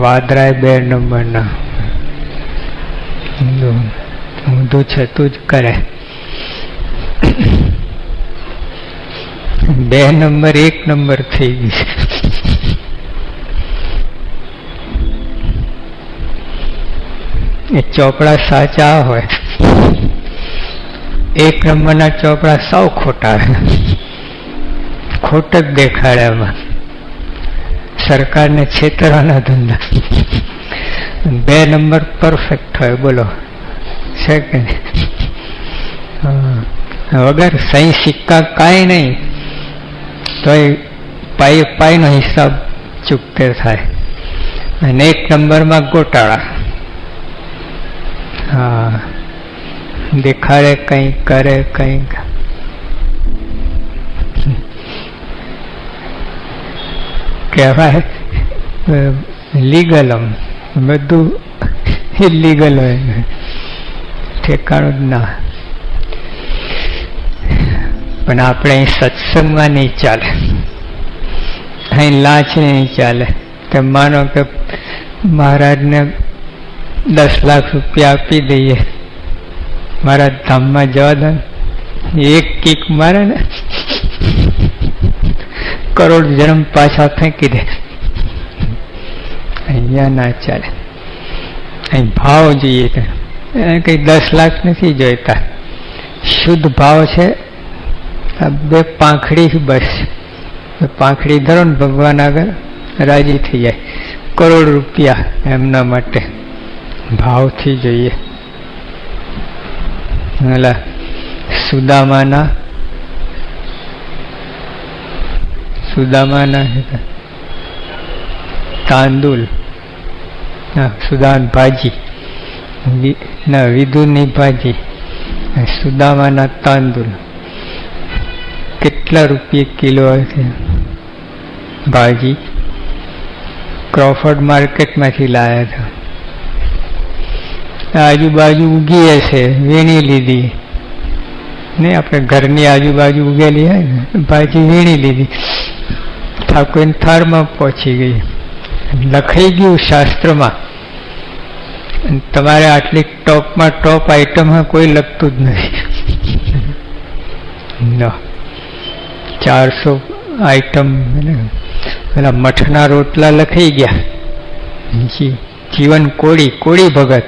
વાદરાય બે નંબરના. ઊંધું. છતું જ કરે. બે નંબર, એક નંબર થઈ ગઈ. એ ચોપડા સાચા હોય. એક નંબરના ચોપડા સૌ ખોટા ખોટ જ દેખાડે એમાં સરકારને છેતરવાના ધંધા. બે નંબર પરફેક્ટ હોય, બોલો. છે કે. વગર સહી સિક્કા કાંઈ નહીં. તો એ પાઈ પાઈનો હિસાબ ચૂકતે થાય. અને એક નંબરમાં ગોટાળા. હા. દેખાડે કંઈ, કરે કંઈક કહેવાય. લીગલ બધું ઇલીગલ હોય. ઠેકાણું ના. પણ આપણે સત્સંગમાં નહીં ચાલે. અહીં લાંચ નહીં ચાલે. તો માનો કે મહારાજને દસ લાખ રૂપિયા આપી દઈએ. મારા ધામમાં જવા દે એક કિક મારે ને. કરોડ જન્મ પાછા ફેંકી દે અહીંયા ના ચાલે. અહીં ભાવ જોઈએ તો એને કંઈ દસ લાખ નથી જોઈતા. શુદ્ધ ભાવ છે. આ બે પાંખડી બસ. પાંખડી ધરો ને ભગવાન આગળ રાજી થઈ જાય. કરોડ રૂપિયા એમના માટે ભાવથી જોઈએ. સુદામાના સુદામાના તાંદુલ. ના, સુદાન ભાજી. ના વિદુની ભાજી. સુદામાના તાંદુલ. કેટલા રૂપિયે કિલો છે ભાજી. ક્રોફર્ડ માર્કેટમાંથી લાયા હતા. આજુબાજુ ઉગી હશે, વીણી લીધી. નહીં આપણે ઘરની આજુબાજુ ઉગેલી હોય ને ભાજી વીણી લીધી. ઠાકોર થાળમાં પહોંચી ગઈ. લખાઈ ગયું શાસ્ત્રમાં. તમારે આટલી ટોપમાં ટોપ આઈટમમાં કોઈ લખતું જ નથી. ચારસો આઈટમ પેલા મઠના રોટલા લખાઈ ગયા. જીવન કોળી કોળી ભગત.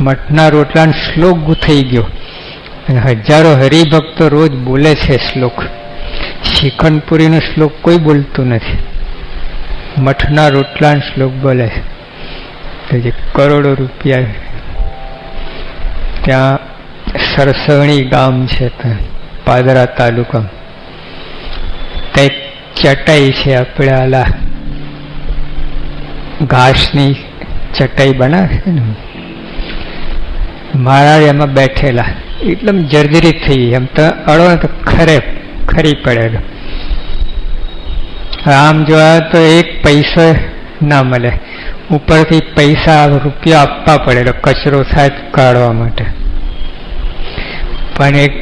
મઠના રોટલાનો શ્લોક થઈ ગયો. અને હજારો હરિભક્તો રોજ બોલે છે શ્લોક. શિખંડપુરીનો શ્લોક કોઈ બોલતું નથી. મઠના રોટલાનો શ્લોક બોલે છે. જે કરોડો રૂપિયા ત્યાં સરસવણી ગામ છે ત્યાં, પાદરા તાલુકા. ત્યાં ચટાઈ છે આપણે આલા ઘાસની ચટાઈ બનાવે છે ને. મહારાજ એમાં બેઠેલા. એકદમ જર્જરિત થઈ એમ તો ને તો ખરે ખરી પડે આમ જોવા તો એક પૈસો ના મળે. ઉપરથી પૈસા રૂપિયા આપવા પડે કચરો થાય કાઢવા માટે. પણ એક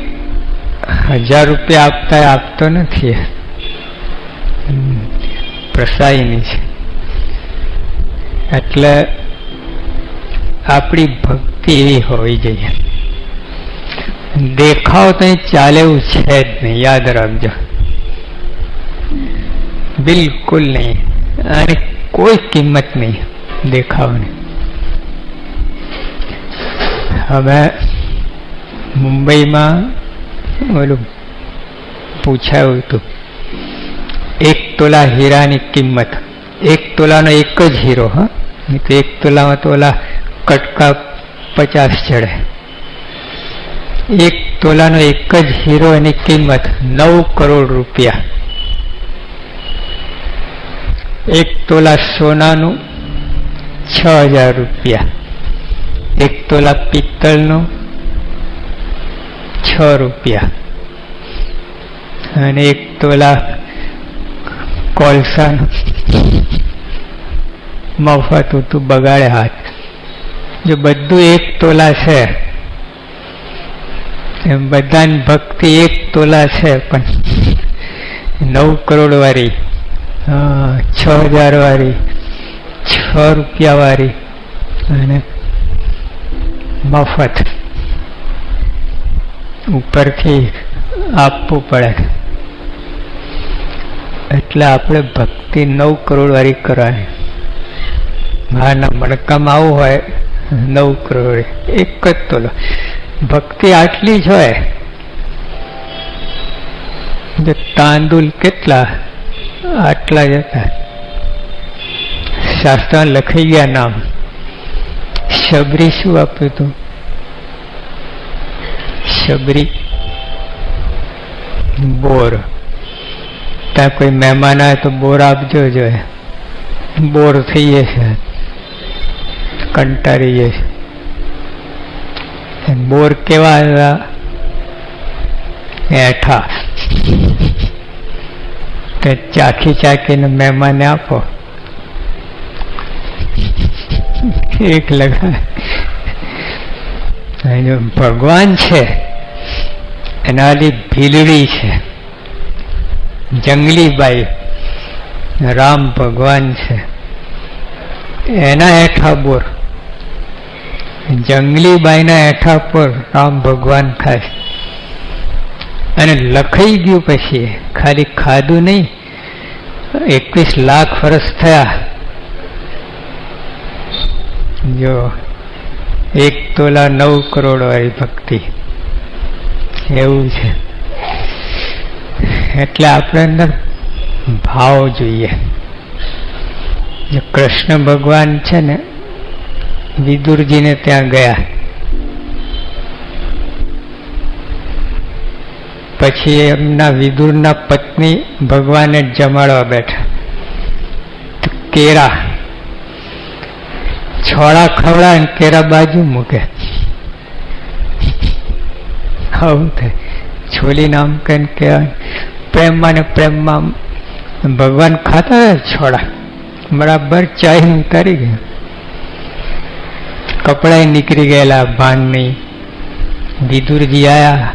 હજાર રૂપિયા આપતા આપતો નથી. પ્રસાઈની છે. એટલે આપણી ભક્તિ એવી હોવી જોઈએ. દેખાવ તો ચાલે એવું છે જ નહીં, યાદ રાખજો. બિલકુલ નહીં. અને કોઈ કિંમત નહીં દેખાવની. હવે મુંબઈમાં ઓલું પૂછાયું હતું. એક તોલા હીરાની કિંમત. એક તોલાનો એક જ હીરો, હા? તો એક તોલામાં તો ઓલા કટકા પચાસ ચડે. એક તોલાનો એક જ હીરો એની કિંમત નવ કરોડ રૂપિયા. એક તોલા સોનાનું છ હજાર રૂપિયા. એક તોલા પિત્તળનું છ રૂપિયા. અને એક તોલા કોલસાનું મફત હતું બગાડે હાથ. જો બધું એક તોલા છે એમ બધાની ભક્તિ એક તોલા છે પણ નવ કરોડ વાળી છ હજાર વાળી છ રૂપિયા વાળી અને મફત ઉપરથી આપવું પડે. એટલે આપણે ભક્તિ નવ કરોડ વાળી કરાય. માના મણકામાં આવું હોય, નવ કરોડ એક જ તોલો. ભક્તિ આટલી જ હોય. તાંદુલ કેટલા, આટલા જ હતા. શાસ્ત્ર લખાઈ ગયા નામ. શબરી શું આપ્યું હતું? શબરી. બોર. ત્યાં કોઈ મહેમાન આવે તો બોર આપજો જોઈએ બોર થઈ જશે. કંટાળીએ છે બોર કેવા હતા એઠા તે ચાખી ચાખીને મહેમાને આપો. એક લગાવે ભગવાન છે. એના ભીલડી છે. જંગલી બાઈ રામ ભગવાન છે. એના હેઠા બોર. જંગલી બાઈના હેઠા પર રામ ભગવાન ખાય. અને લખાઈ ગયું પછી ખાલી ખાધું નહીં, એકવીસ લાખ વર્ષ થયા. જો એક તોલા નવ કરોડ વાળી ભક્તિ. એવું છે. એટલે આપણે અંદર ભાવ જોઈએ. કૃષ્ણ ભગવાન છે ને વિદુરજીને ત્યાં ગયા. પછી એમના વિદુરના પત્ની ભગવાને જમાડવા બેઠા. કેરા. છોડા ખવડા ને કેરા બાજુ મૂકે. આવું થાય. છોલી નામ કહીને કહેવાય. પ્રેમમાં ને પ્રેમમાં ભગવાન ખાતા છોડા. બરાબર ચાહીને ઉતારી ગયા. કપડાય નીકળી ગયેલા ભાનની. દીદુરજી આયા.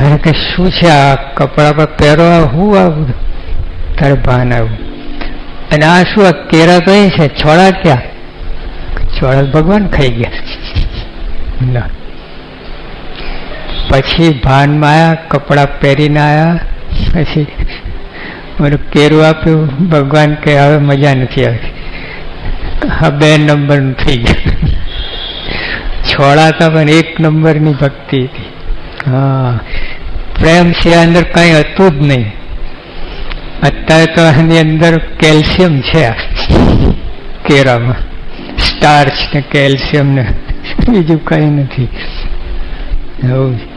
અરે કે શું છે આ કપડા પર પહેરો? હું આવું? તારે ભાન આવ્યું અને આ શું, આ કેરા તો એ છે? છોડા ક્યાં? છોડા ભગવાન ખાઈ ગયા. ના. પછી ભાનમાં આવ્યા કપડા પહેરીને આવ્યા પછી મને કેરું આપ્યું? ભગવાન કે, હવે મજા નથી આવતી હા બે નંબરનું થઈ ગયું. છોડાતા પણ એક નંબરની ભક્તિ હતી. હા. પ્રેમ છે અંદર કંઈ હતું જ નહીં. અત્યારે તો એની અંદર કેલ્શિયમ છે કેરામાં. સ્ટાર્ચ ને કેલ્શિયમ ને. બીજું કંઈ નથી. એવું.